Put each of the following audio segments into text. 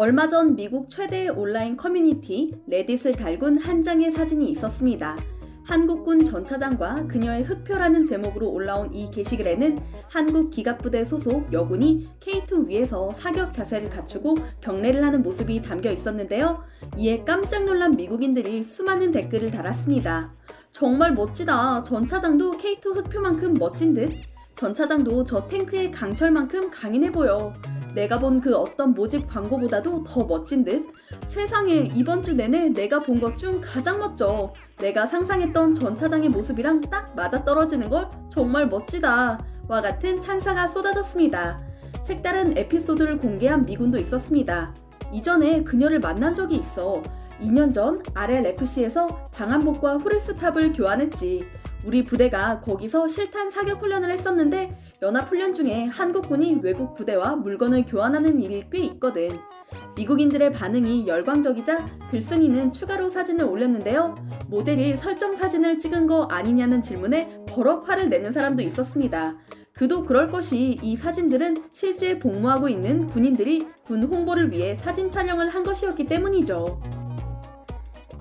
얼마 전 미국 최대의 온라인 커뮤니티 레딧을 달군 한 장의 사진이 있었습니다. 한국군 전차장과 그녀의 흑표라는 제목으로 올라온 이 게시글에는 한국 기갑부대 소속 여군이 K2 위에서 사격 자세를 갖추고 경례를 하는 모습이 담겨 있었는데요. 이에 깜짝 놀란 미국인들이 수많은 댓글을 달았습니다. 정말 멋지다. 전차장도 K2 흑표만큼 멋진 듯. 전차장도 저 탱크의 강철만큼 강인해 보여. 내가 본 그 어떤 모집 광고보다도 더 멋진 듯? 세상에 이번 주 내내 내가 본 것 중 가장 멋져. 내가 상상했던 전 차장의 모습이랑 딱 맞아떨어지는 걸 정말 멋지다. 와 같은 찬사가 쏟아졌습니다. 색다른 에피소드를 공개한 미군도 있었습니다. 이전에 그녀를 만난 적이 있어. 2년 전 RLFC에서 방한복과 후레스탑을 교환했지. 우리 부대가 거기서 실탄 사격 훈련을 했었는데 연합 훈련 중에 한국군이 외국 부대와 물건을 교환하는 일이 꽤 있거든. 미국인들의 반응이 열광적이자 글쓴이는 추가로 사진을 올렸는데요. 모델이 설정 사진을 찍은 거 아니냐는 질문에 버럭 화를 내는 사람도 있었습니다. 그도 그럴 것이 이 사진들은 실제 복무하고 있는 군인들이 군 홍보를 위해 사진 촬영을 한 것이었기 때문이죠.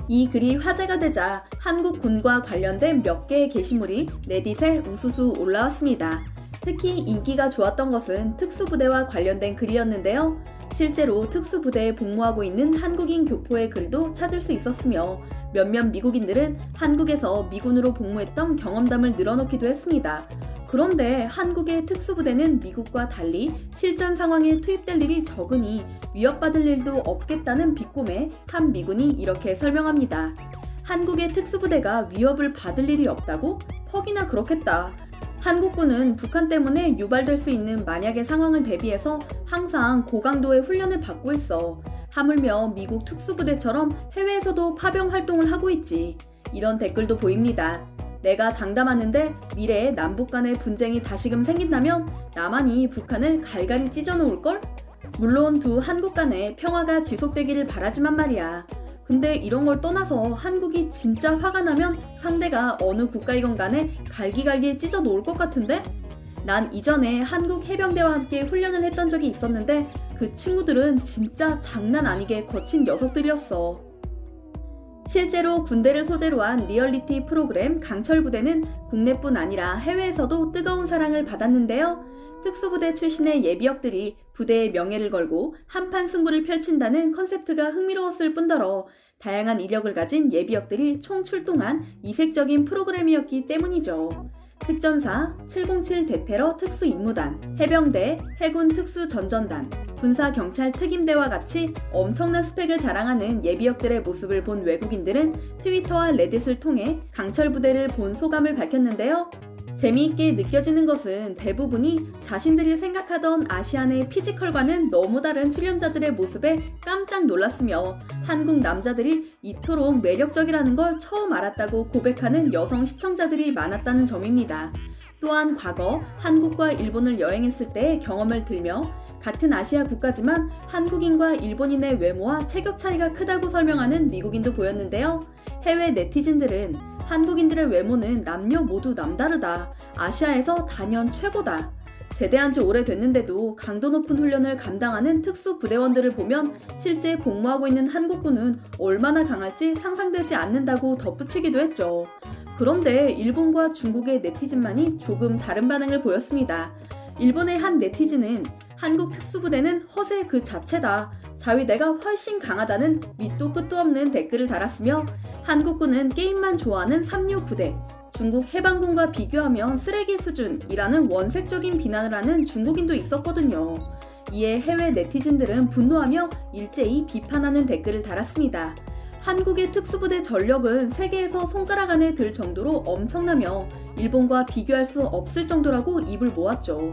이 글이 화제가 되자 한국 군과 관련된 몇 개의 게시물이 레딧에 우수수 올라왔습니다. 특히 인기가 좋았던 것은 특수부대와 관련된 글이었는데요. 실제로 특수부대에 복무하고 있는 한국인 교포의 글도 찾을 수 있었으며 몇몇 미국인들은 한국에서 미군으로 복무했던 경험담을 늘어놓기도 했습니다. 그런데 한국의 특수부대는 미국과 달리 실전 상황에 투입될 일이 적으니 위협받을 일도 없겠다는 비꼼에 한 미군이 이렇게 설명합니다. 한국의 특수부대가 위협을 받을 일이 없다고? 퍽이나 그렇겠다. 한국군은 북한 때문에 유발될 수 있는 만약의 상황을 대비해서 항상 고강도의 훈련을 받고 있어. 하물며 미국 특수부대처럼 해외에서도 파병 활동을 하고 있지. 이런 댓글도 보입니다. 내가 장담하는데 미래에 남북 간의 분쟁이 다시금 생긴다면 남한이 북한을 갈갈이 찢어놓을 걸? 물론 두 한국 간의 평화가 지속되기를 바라지만 말이야. 근데 이런 걸 떠나서 한국이 진짜 화가 나면 상대가 어느 국가이건 간에 갈기갈기 찢어 놓을 것 같은데? 난 이전에 한국 해병대와 함께 훈련을 했던 적이 있었는데 그 친구들은 진짜 장난 아니게 거친 녀석들이었어. 실제로 군대를 소재로 한 리얼리티 프로그램 강철 부대는 국내뿐 아니라 해외에서도 뜨거운 사랑을 받았는데요. 특수부대 출신의 예비역들이 부대의 명예를 걸고 한판 승부를 펼친다는 컨셉트가 흥미로웠을 뿐더러 다양한 이력을 가진 예비역들이 총 출동한 이색적인 프로그램이었기 때문이죠. 특전사, 707 대테러 특수임무단, 해병대, 해군 특수전전단, 군사경찰 특임대와 같이 엄청난 스펙을 자랑하는 예비역들의 모습을 본 외국인들은 트위터와 레딧을 통해 강철 부대를 본 소감을 밝혔는데요. 재미있게 느껴지는 것은 대부분이 자신들이 생각하던 아시안의 피지컬과는 너무 다른 출연자들의 모습에 깜짝 놀랐으며 한국 남자들이 이토록 매력적이라는 걸 처음 알았다고 고백하는 여성 시청자들이 많았다는 점입니다. 또한 과거 한국과 일본을 여행했을 때의 경험을 들며 같은 아시아 국가지만 한국인과 일본인의 외모와 체격 차이가 크다고 설명하는 미국인도 보였는데요. 해외 네티즌들은 한국인들의 외모는 남녀 모두 남다르다. 아시아에서 단연 최고다. 제대한 지 오래됐는데도 강도 높은 훈련을 감당하는 특수 부대원들을 보면 실제 복무하고 있는 한국군은 얼마나 강할지 상상되지 않는다고 덧붙이기도 했죠. 그런데 일본과 중국의 네티즌만이 조금 다른 반응을 보였습니다. 일본의 한 네티즌은 한국 특수부대는 허세 그 자체다. 자위대가 훨씬 강하다는 밑도 끝도 없는 댓글을 달았으며 한국군은 게임만 좋아하는 삼류 부대, 중국 해방군과 비교하면 쓰레기 수준이라는 원색적인 비난을 하는 중국인도 있었거든요. 이에 해외 네티즌들은 분노하며 일제히 비판하는 댓글을 달았습니다. 한국의 특수부대 전력은 세계에서 손가락 안에 들 정도로 엄청나며 일본과 비교할 수 없을 정도라고 입을 모았죠.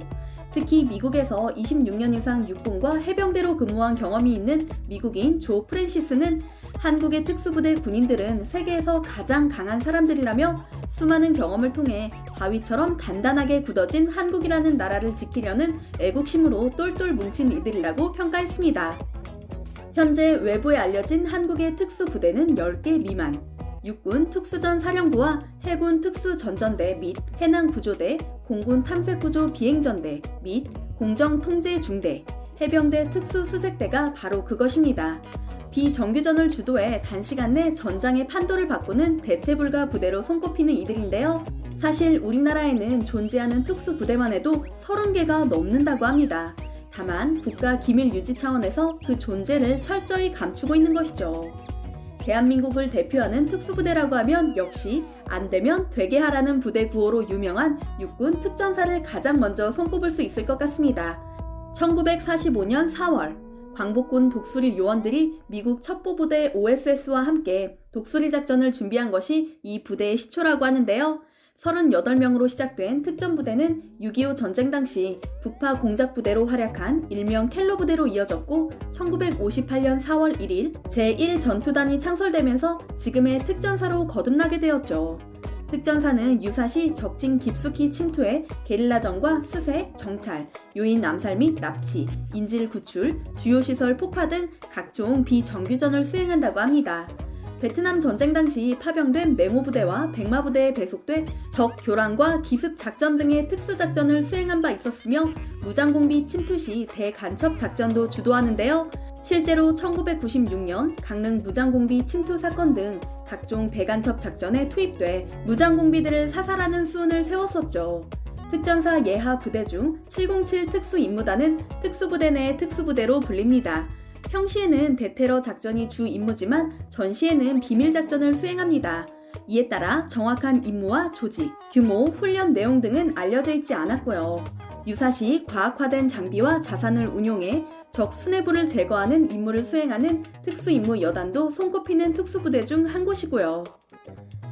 특히 미국에서 26년 이상 육군과 해병대로 근무한 경험이 있는 미국인 조 프랜시스는 한국의 특수부대 군인들은 세계에서 가장 강한 사람들이라며 수많은 경험을 통해 바위처럼 단단하게 굳어진 한국이라는 나라를 지키려는 애국심으로 똘똘 뭉친 이들이라고 평가했습니다. 현재 외부에 알려진 한국의 특수부대는 10개 미만, 육군 특수전 사령부와 해군 특수전전대 및 해낭구조대, 공군 탐색구조 비행전대 및 공정통제중대, 해병대 특수수색대가 바로 그것입니다. 비정규전을 주도해 단시간 내 전장의 판도를 바꾸는 대체 불가 부대로 손꼽히는 이들인데요. 사실 우리나라에는 존재하는 특수 부대만 해도 30개가 넘는다고 합니다. 다만 국가 기밀 유지 차원에서 그 존재를 철저히 감추고 있는 것이죠. 대한민국을 대표하는 특수부대라고 하면 역시 안 되면 되게 하라는 부대 구호로 유명한 육군 특전사를 가장 먼저 손꼽을 수 있을 것 같습니다. 1945년 4월 광복군 독수리 요원들이 미국 첩보 부대 OSS와 함께 독수리 작전을 준비한 것이 이 부대의 시초라고 하는데요. 38명으로 시작된 특전 부대는 6.25 전쟁 당시 북파 공작 부대로 활약한 일명 켈로 부대로 이어졌고 1958년 4월 1일 제1 전투단이 창설되면서 지금의 특전사로 거듭나게 되었죠. 특전사는 유사시 적진 깊숙이 침투해 게릴라전과 수색, 정찰, 요인 암살 및 납치, 인질 구출, 주요 시설 폭파 등 각종 비정규전을 수행한다고 합니다. 베트남 전쟁 당시 파병된 맹호부대와 백마부대에 배속돼 적 교란과 기습 작전 등의 특수작전을 수행한 바 있었으며 무장공비 침투 시 대간첩 작전도 주도하는데요. 실제로 1996년 강릉 무장공비 침투 사건 등 각종 대간첩 작전에 투입돼 무장공비들을 사살하는 수운을 세웠었죠. 특전사 예하 부대 중 707 특수임무단은 특수부대 내 특수부대로 불립니다. 평시에는 대테러 작전이 주 임무지만 전시에는 비밀 작전을 수행합니다. 이에 따라 정확한 임무와 조직, 규모, 훈련 내용 등은 알려져 있지 않았고요. 유사시 과학화된 장비와 자산을 운용해 적 수뇌부를 제거하는 임무를 수행하는 특수임무 여단도 손꼽히는 특수부대 중 한 곳이고요.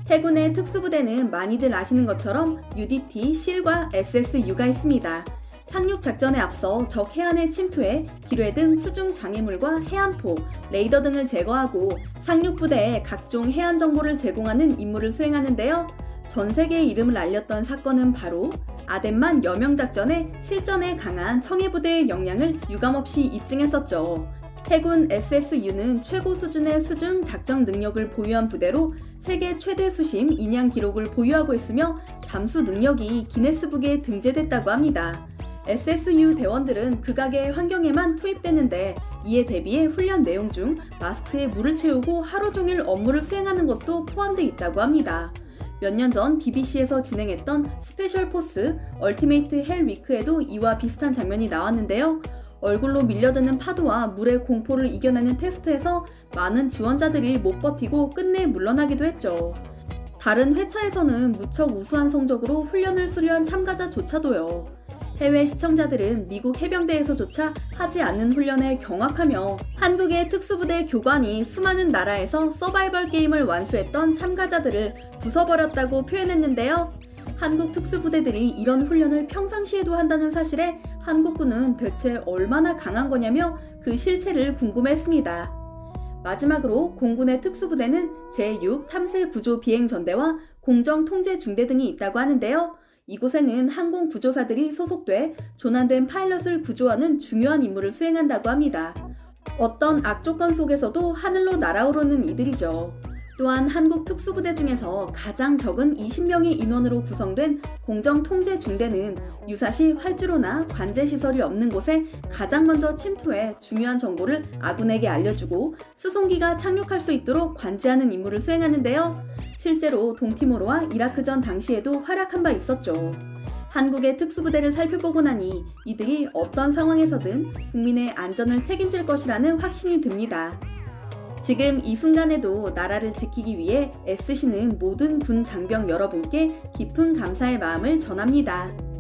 해군의 특수부대는 많이들 아시는 것처럼 UDT, 실과 SSU가 있습니다. 상륙 작전에 앞서 적 해안에 침투해 기뢰 등 수중 장애물과 해안포, 레이더 등을 제거하고 상륙 부대에 각종 해안 정보를 제공하는 임무를 수행하는데요. 전 세계에 이름을 알렸던 사건은 바로 아덴만 여명 작전의 실전에 강한 청해 부대의 역량을 유감없이 입증했었죠. 해군 SSU는 최고 수준의 수중 작전 능력을 보유한 부대로 세계 최대 수심 인양 기록을 보유하고 있으며 잠수 능력이 기네스북에 등재됐다고 합니다. SSU 대원들은 극악의 환경에만 투입되는데 이에 대비해 훈련 내용 중 마스크에 물을 채우고 하루 종일 업무를 수행하는 것도 포함되어 있다고 합니다. 몇 년 전 BBC에서 진행했던 스페셜 포스 얼티메이트 헬 위크에도 이와 비슷한 장면이 나왔는데요. 얼굴로 밀려드는 파도와 물의 공포를 이겨내는 테스트에서 많은 지원자들이 못 버티고 끝내 물러나기도 했죠. 다른 회차에서는 무척 우수한 성적으로 훈련을 수료한 참가자조차도요. 해외 시청자들은 미국 해병대에서조차 하지 않는 훈련에 경악하며 한국의 특수부대 교관이 수많은 나라에서 서바이벌 게임을 완수했던 참가자들을 부숴버렸다고 표현했는데요. 한국 특수부대들이 이런 훈련을 평상시에도 한다는 사실에 한국군은 대체 얼마나 강한 거냐며 그 실체를 궁금했습니다. 마지막으로 공군의 특수부대는 제6 탐색구조 비행 전대와 공정 통제 중대 등이 있다고 하는데요. 이곳에는 항공 구조사들이 소속돼 조난된 파일럿을 구조하는 중요한 임무를 수행한다고 합니다. 어떤 악조건 속에서도 하늘로 날아오르는 이들이죠. 또한 한국 특수부대 중에서 가장 적은 20명의 인원으로 구성된 공정통제중대는 유사시 활주로나 관제시설이 없는 곳에 가장 먼저 침투해 중요한 정보를 아군에게 알려주고 수송기가 착륙할 수 있도록 관제하는 임무를 수행하는데요. 실제로 동티모르와 이라크전 당시에도 활약한 바 있었죠. 한국의 특수부대를 살펴보고 나니 이들이 어떤 상황에서든 국민의 안전을 책임질 것이라는 확신이 듭니다. 지금 이 순간에도 나라를 지키기 위해 애쓰시는 모든 군 장병 여러분께 깊은 감사의 마음을 전합니다.